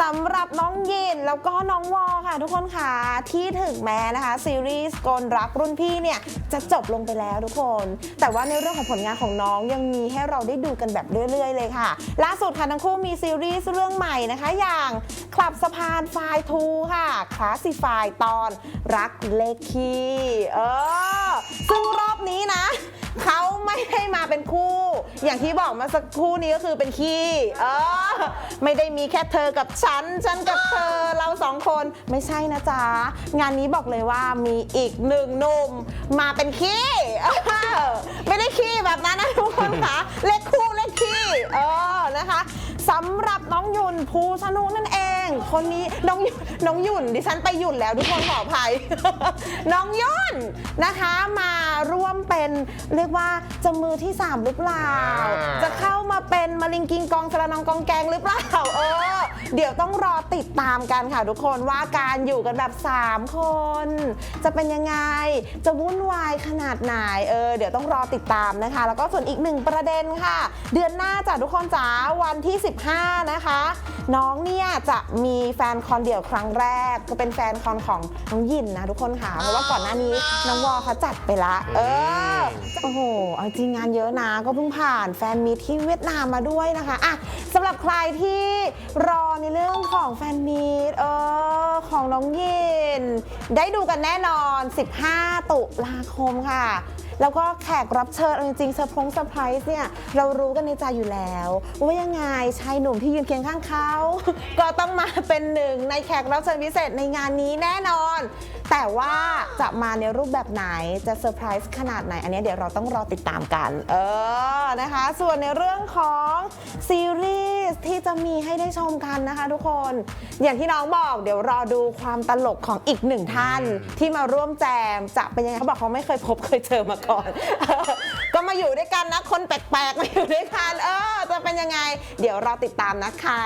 สำหรับน้องยินแล้วก็น้องวอค่ะ ทุกคนค่ะที่ถึงแม้นะคะซีรีส์กลรักรุ่นพี่เนี่ยจะจบลงไปแล้วทุกคน แต่ว่าในเรื่องของผลงานของน้องยังมีให้เราได้ดูกันแบบเรื่อยๆเลยค่ะ ล่าสุดค่ะทั้งคู่มีซีรีส์เรื่องใหม่นะคะ อย่างคลับสะพานไฟทูค่ะคลาสสิฟายตอนรักเลขคีเออซึ่งรอบนี้นะเขาไม่ได้มาเป็นคู่ อย่างที่บอกมาสักครู่นี้ก็คือเป็นขี้เออไม่ได้มีแค่เธอกับฉัน ฉันกับเธอเราสองคนไม่ใช่นะจ๊ะ งานนี้บอกเลยว่ามีอีกหนึ่งหนุ่มมาเป็นขี้ไม่ได้ขี้แบบนั้นนะทุกคนคะเลขคู่เลขขี้เออนะคะสำหรับน้องยุนภูสนุนั่นเอง คนนี้น้องน้องยุ่นดิฉันไปหยุ่นแล้วทุกคนขออภัย น้องยุ่นนะคะ มาร่วมเป็นเรียกว่าจะมือที่ 3 หรือเปล่า อ่า จะเข้ามาเป็นมาลิงกิงกองสระนองกองแกงหรือเปล่าเออ เดี๋ยวต้องรอติดตามกันค่ะทุกคนว่าการอยู่กันแบบ 3 คน จะเป็นยังไง จะวุ่นวายขนาดไหนเออเดี๋ยวต้องรอติดตามนะคะ แล้วก็ส่วนอีกหนึ่งประเด็นค่ะ เดือนหน้าจ้ะทุกคนจ๋าวันที่ 15 นะคะ น้องเนี่ยจะมีแฟนคอนเดี่ยวครั้งแรกก็เป็นแฟนคอนของน้องยินนะทุกคนค่ะเพราะว่าก่อนหน้านี้น้องวอเขาจัดไปละ เออโอ้โหเอาจริงงานเยอะนะก็เพิ่งผ่านแฟนมีที่เวียดนามมาด้วยนะคะอะสำหรับใครที่ รอในเรื่องของแฟนมีตเออของน้องยิน ได้ดูกันแน่นอน 15 ตุลาคมค่ะ แล้วก็แขกรับเชิญเอาจริงๆเซอร์พงเซอร์ไพรส์เนี่ย เรารู้กันในใจอยู่แล้วว่ายังไงชายหนุ่มที่ยืนเคียงข้างเขา ก็ต้องมาเป็นหนึ่งในแขกรับเชิญพิเศษในงานนี้แน่นอนแต่ว่าจะมาในรูปแบบไหนจะเซอร์ไพรส์ขนาดไหน อันนี้เดี๋ยวเราต้องรอติดตามกัน เออนะคะ ส่วนในเรื่องของซีรีส์ที่จะมีให้ได้ชมกันนะคะทุกคน อย่างที่น้องบอก เดี๋ยวรอดูความตลกของอีกหนึ่งท่านที่มาร่วมแจมจะเป็นยังไงเขาบอกเขาไม่เคยพบเคยเจอมาก่อน ก็มาอยู่ด้วยกันนะคนแปลกๆมาอยู่ด้วยกันเออจะเป็นยังไง เดี๋ยวรอติดตามนะคะ